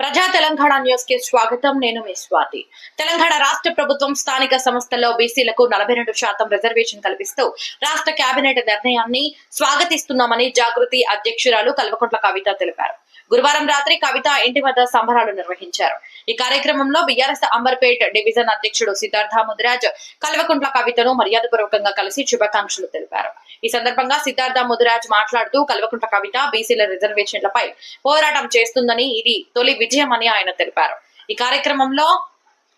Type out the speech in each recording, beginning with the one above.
ప్రజా తెలంగాణ న్యూస్కి స్వాగతం. నేను మీ స్వాతి. తెలంగాణ రాష్ట్ర ప్రభుత్వం స్థానిక సంస్థల్లో బీసీలకు నలభై రెండు శాతం రిజర్వేషన్ కల్పిస్తూ రాష్ట్ర కేబినెట్ నిర్ణయాన్ని స్వాగతిస్తున్నామని జాగృతి అధ్యక్షురాలు కల్వకుంట్ల కవిత తెలిపారు. గురువారం రాత్రి కవిత ఇంటి వద్ద సంబరాలు నిర్వహించారు. ఈ కార్యక్రమంలో బీఆర్ఎస్ అంబర్పేట్ డివిజన్ అధ్యక్షుడు సిద్ధార్థ ముదిరాజ్ కల్వకుంట్ల కవితను మర్యాదపూర్వకంగా కలిసి శుభాకాంక్షలు తెలిపారు. ఈ సందర్భంగా సిద్ధార్థ ముదిరాజ్ మాట్లాడుతూ కల్వకుంట్ల కవిత బీసీల రిజర్వేషన్లపై పోరాటం చేస్తుందని ఇది తొలి విజయం అని ఆయన తెలిపారు. ఈ కార్యక్రమంలో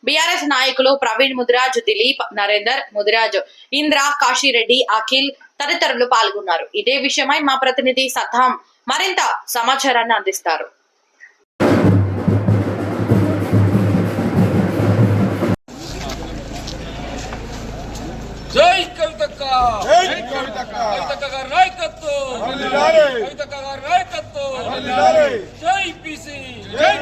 బీఆర్ఎస్ నాయకులు ప్రవీణ్ ముదిరాజ్ దిలీప్ నరేందర్ ముదిరాజ్ ఇంద్ర కాశీరెడ్డి అఖిల్ తదితరులు పాల్గొన్నారు. ఇదే విషయమై మా ప్రతినిధి సద్దాం మరింత సమాచారాన్ని అందిస్తారు. జై పిసి జై.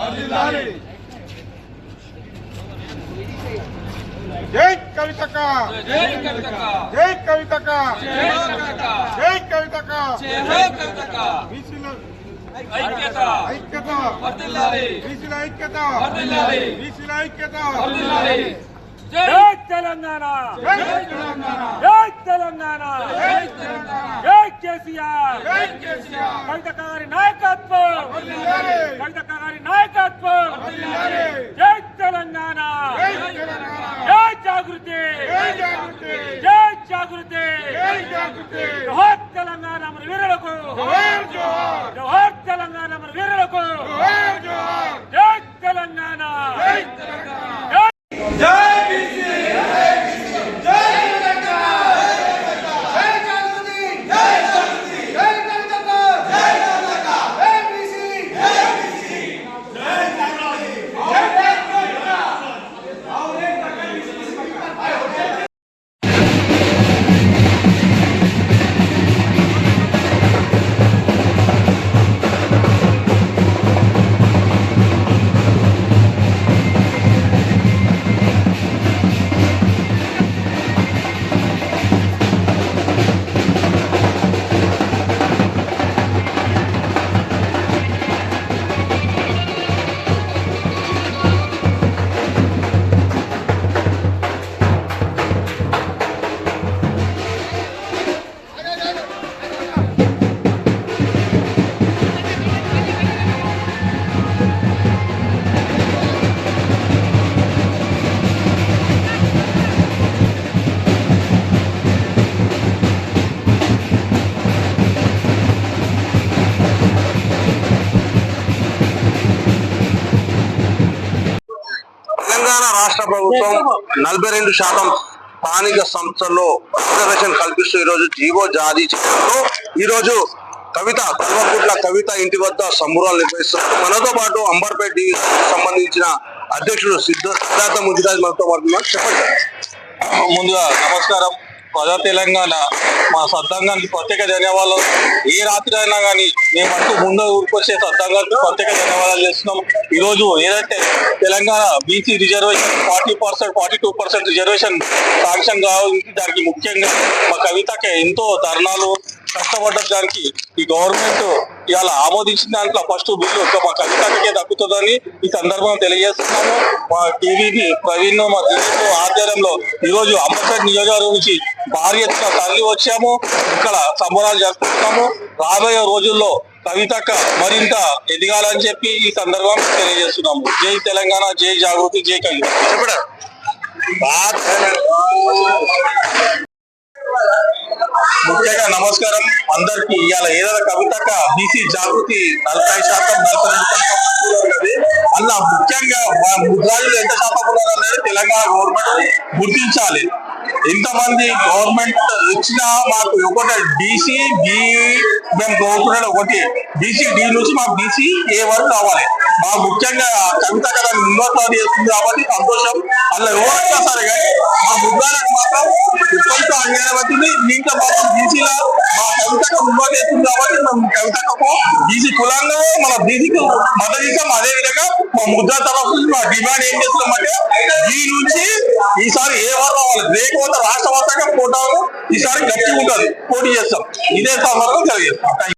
వర్ధిల్లాలి. జై కవితక్క. జై కవితక్క. జై కవితక్క. జై కవితక్క. జై కవితక్క. జై కవితక్క. బీసీల ఐక్యత. ఐక్యత. వర్ధిల్లాలి. బీసీల ఐక్యత. వర్ధిల్లాలి. బీసీల ఐక్యత. వర్ధిల్లాలి. తెలంగాణ! జై తెలంగాణ! జై కేసీఆర్! కవిత గారి నాయకత్వం. కవిత గారి నాయకత్వం. జై తెలంగాణ! జై జాగృతి! జై జాగృతి! జోహార్ తెలంగాణ మన వీరులకు! జోహార్ తెలంగాణ మన వీరులకు! జై తెలంగాణ! తెలంగాణ రాష్ట్ర ప్రభుత్వం నలభై రెండు శాతం స్థానిక సంస్థల్లో రిజర్వేషన్ కల్పిస్తూ ఈ రోజు జీవో జారీ చేయడంతో ఈ రోజు కవిత కల్వకుట్ల కవిత ఇంటి వద్ద సంబురాలు నిర్వహిస్తున్నారు. మనతో పాటు అంబర్పేట డివిజన్ సంబంధించిన అధ్యక్షుడు సిద్ధ సిద్ధార్థ ముదిరాజ్ మనతో పాటు చెప్పండి. ముందుగా నమస్కారం. ప్రజా తెలంగాణ మా సద్దంగానికి ప్రత్యేక ధన్యవాదాలు. ఏ రాత్రి అయినా కానీ మేమంటూ ముందు ఊరికొచ్చే సద్దంగానికి ప్రత్యేక ధన్యవాదాలు చేస్తున్నాం. ఈ రోజు ఏదైతే Telangana BC reservation forty percent forty two percent reservation sanction కావాలి దానికి ముఖ్యంగా మా కవితకి ఎంతో ధర్నాలు కష్టపడ్డ దానికి ఈ గవర్నమెంట్ ఇవాళ ఆమోదించిన దాంట్లో ఫస్ట్ బిల్లు మా కవితకే దక్కుతుందని ఈ సందర్భంగా తెలియజేస్తున్నాము. మా టీవీని ప్రవీణ్ మా దిలీప్ ఆధ్వర్యంలో ఈరోజు రోజు నియోజకవర్గం నుంచి భారీ ఎత్తున తరలి వచ్చాము ఇక్కడ సంబరాలు జరుపుకుంటున్నాము. రాబోయే రోజుల్లో కవితక్క మరింత ఎదగాలని చెప్పి ఈ సందర్భంగా తెలియజేస్తున్నాము. జై తెలంగాణ జై జాగృతి జై కవిత చెప్పండి? ముఖ్యంగా నమస్కారం అందరికి. ఇవాళ ఏదైనా కవితక బీసీ జాగృతి నలభై శాతం నలభై రెండు శాతం ఉన్నది. అలా ముఖ్యంగా ముద్రాజులు ఎంత శాతం ఉన్నారనేది తెలంగాణ గవర్నమెంట్ గుర్తించాలి. ఇంతమంది గవర్నమెంట్ ఇచ్చినా మాకు ఒకటి డీసీ బి మేము కోరుకునేది ఒకటి. బీసీ డి నుంచి మాకు డీసీ ఏ వరకు కావాలి. ముఖ్యంగా కవిత కదా ముందోట్లో చేస్తుంది కాబట్టి సంతోషం. అలా ఎవరైనా సరే కానీ మా బుద్ధాలకు మాత్రం కొంచెం అన్యాయం వచ్చింది దీంట్లో మాత్రం బీసీల మా మా కవితకు ముందు చేస్తుంది కాబట్టి మేము కవితకు బీసీ కులంగా మన బీసీకి మద్దతు ఇస్తాం అదే విధంగా మా ముద్ర తరఫు మా డిమాండ్ ఏం చేస్తున్నామంటే ఈ నుంచి ఈసారి ఏ వారు రావాలి? లేకపోతే రాష్ట్ర వ్యాప్తంగా పోటాలు ఈసారి గట్టి ఉంటుంది పోటీ చేస్తాం. ఇదే సందర్భంగా తెలియజేస్తాం